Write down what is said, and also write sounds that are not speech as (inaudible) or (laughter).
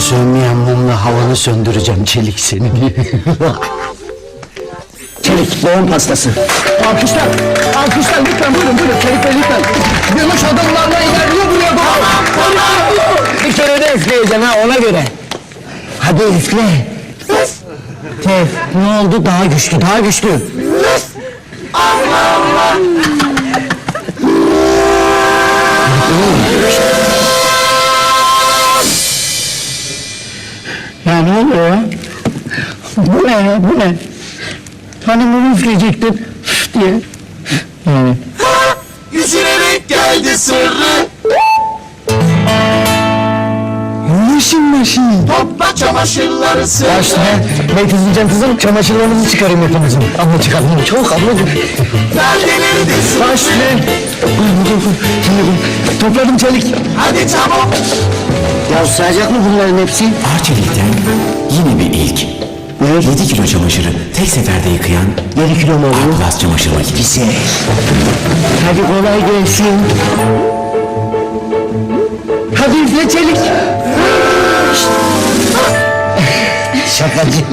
sönmeyen mumla havanı söndüreceğim çelik seni. (laughs) Çelik doğum pastası. Alkışlar, alkışlar lütfen buyurun buyurun Çelik Bey lütfen. Yunus adımlarla ilerliyor buraya doğru. Bir kere de üfleyeceğim ha ona göre. Hadi üfle. Tef ne oldu daha güçlü daha güçlü. (laughs) Ya ne oluyor ya? Bu ne ya bu ne? Hani bunu üfleyecektin üf diye. Yani. (laughs) Yüzüne geldi sırrı Washing machine. Topla çamaşırları sırrı Başla. Beytizleyeceğim kızım. Çamaşırlarınızı çıkarayım hepinizin. Abla çıkardım. Çok ablacığım. Perdeleri de sır Başla. Şimdi bu- topladım çelik. Hadi çabuk Ya sığacak mı bunların hepsi? Arçelik'ten yine bir ilk. 7 kilo çamaşırı tek seferde yıkayan 7 kilo mu oluyor? Atlas çamaşır makinesi. Hadi kolay gelsin. Hadi üfle çelik. Şakacı.